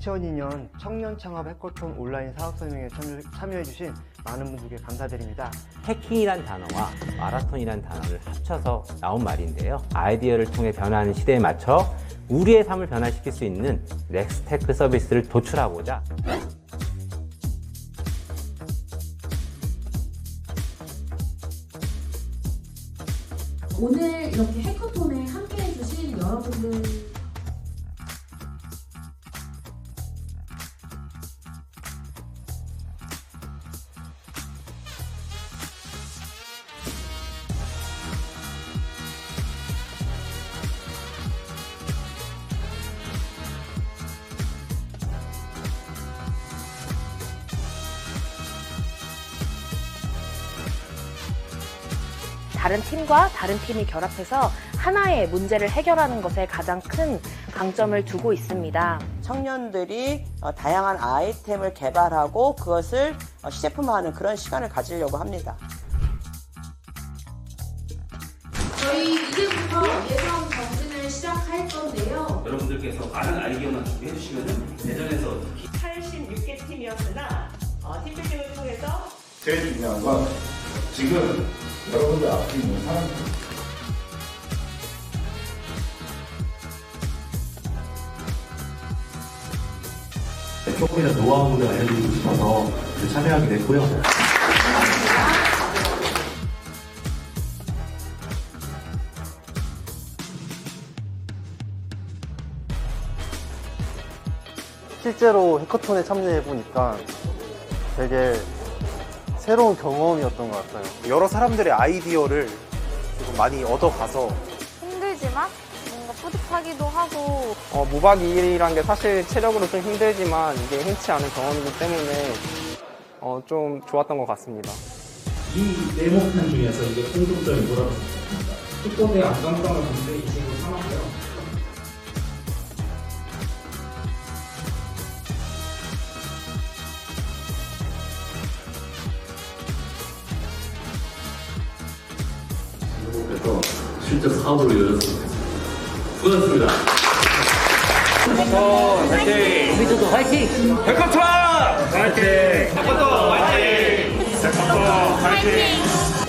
2002년 청년 창업 해커톤 온라인 사업 설명회 참여, 참여 해주신 많은 분들께 감사드립니다. 해킹이란 단어와 마라톤이란 단어를 합쳐서 나온 말인데요. 아이디어를 통해 변화하는 시대에 맞춰 우리의 삶을 변화시킬 수 있는 넥스테크 서비스를 도출하고자 오늘 이렇게 해커톤에 함께 해 주신 여러분들 다른 팀과 다른 팀이 결합해서 하나의 문제를 해결하는 것에 가장 큰 강점을 두고 있습니다. 청년들이 어, 다양한 아이템을 개발하고 그것을 어, 시제품화하는 그런 시간을 가지려고 합니다. 저희 이제부터 예상 정진을 시작할 건데요. 여러분들께서 많은 아이디어만 준비해 주시면 대전에서 86개 팀이었으나 어, 팀빌딩을 통해서 제일 중요한 건 지금 여러분들 앞에 있는 사람들 조금이나 노하우를 알려드리고 싶어서 참여하게 됐고요. 실제로 해커톤에 참여해 보니까 되게 새로운 경험이었던 것 같아요. 여러 사람들의 아이디어를 조금 많이 얻어가서 힘들지만 뭔가 뿌듯하기도 하고 어, 무박 2일이란 게 사실 체력으로 좀 힘들지만 이게 흔치 않은 경험이기 때문에 어, 좀 좋았던 것 같습니다. 이 네모판 중에서 이게 공통점이 뭐라고 생각합니까? 축구대 본데 이 친구 삼았고요. 실제 사업으로 이어졌으면 좋겠습니다. 수고하셨습니다. 어, 화이팅! 우리도 화이팅! 백화트라! 화이팅! 백화트 화이팅! 백화트 화이팅!